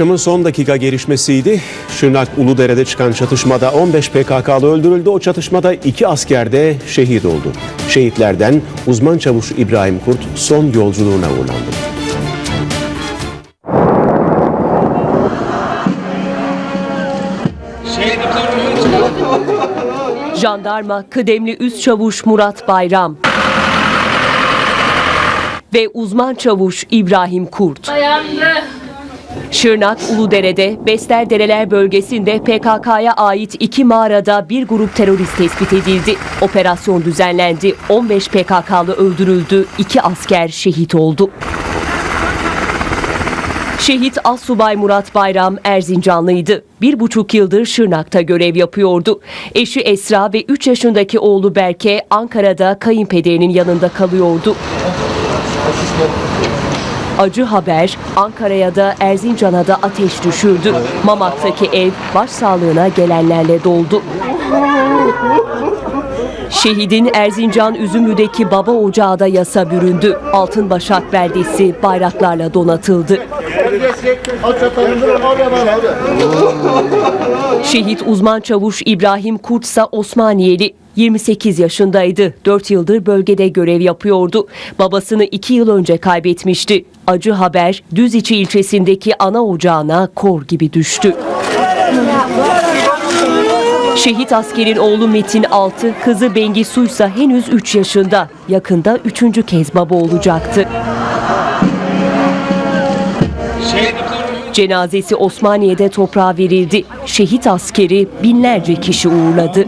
akşamın son dakika gelişmesiydi. Şırnak Uludere'de çıkan çatışmada 15 PKK'lı öldürüldü. O çatışmada iki asker de şehit oldu. Şehitlerden uzman çavuş İbrahim Kurt son yolculuğuna uğurlandı. Jandarma kıdemli üst çavuş Murat Bayram ve uzman çavuş İbrahim Kurt. Şırnak Uludere'de Beslerdereler bölgesinde PKK'ya ait iki mağarada bir grup terörist tespit edildi. Operasyon düzenlendi. 15 PKK'lı öldürüldü. 2 asker şehit oldu. Şehit Assubay Murat Bayram Erzincanlıydı. Bir buçuk yıldır Şırnak'ta görev yapıyordu. Eşi Esra ve 3 yaşındaki oğlu Berke Ankara'da kayınpederinin yanında kalıyordu. Acı haber Ankara'ya da Erzincan'a da ateş düşürdü. Mamak'taki ev başsağlığına gelenlerle doldu. Şehidin Erzincan Üzümlü'deki baba ocağı da yasa büründü. Altınbaşak beldesi bayraklarla donatıldı. Şehit uzman çavuş İbrahim Kurtsa Osmaniyeli 28 yaşındaydı. 4 yıldır bölgede görev yapıyordu. Babasını 2 yıl önce kaybetmişti. Acı haber Düziçi ilçesindeki ana ocağına kor gibi düştü. Şehit askerin oğlu Metin Altı, kızı Bengisu ise henüz 3 yaşında. Yakında üçüncü kez baba olacaktı. Cenazesi Osmaniye'de toprağa verildi. Şehit askeri binlerce kişi uğurladı.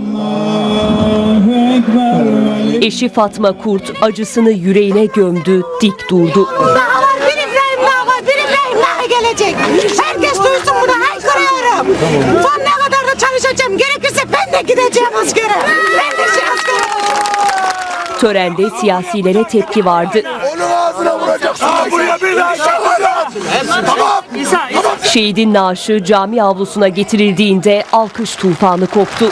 Eşi Fatma Kurt acısını yüreğine gömdü, dik durdu. Daha var bir İbrahim daha gelecek. Herkes duysun bunu haykırıyorum. Sonuna kadar da çalışacağım. Gerekirse ben de gideceğim askere. Ben de şey askere. Törende siyasilere tepki vardı. Onun ağzına vuracaksın. Aa, buraya bir daha Tamam. Tamam. Şehidin naaşı cami avlusuna getirildiğinde alkış tufanı koptu.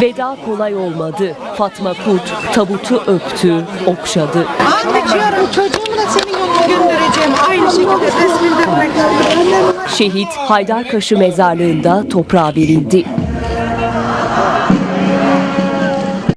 Veda kolay olmadı. Fatma Kurt tabutu öptü, okşadı. Anlatıyorum çocuğumu da senin yoluna göndereceğim. Aynı şekilde resmini de bırakacağım. Şehit Haydarkaşı mezarlığında toprağa verildi.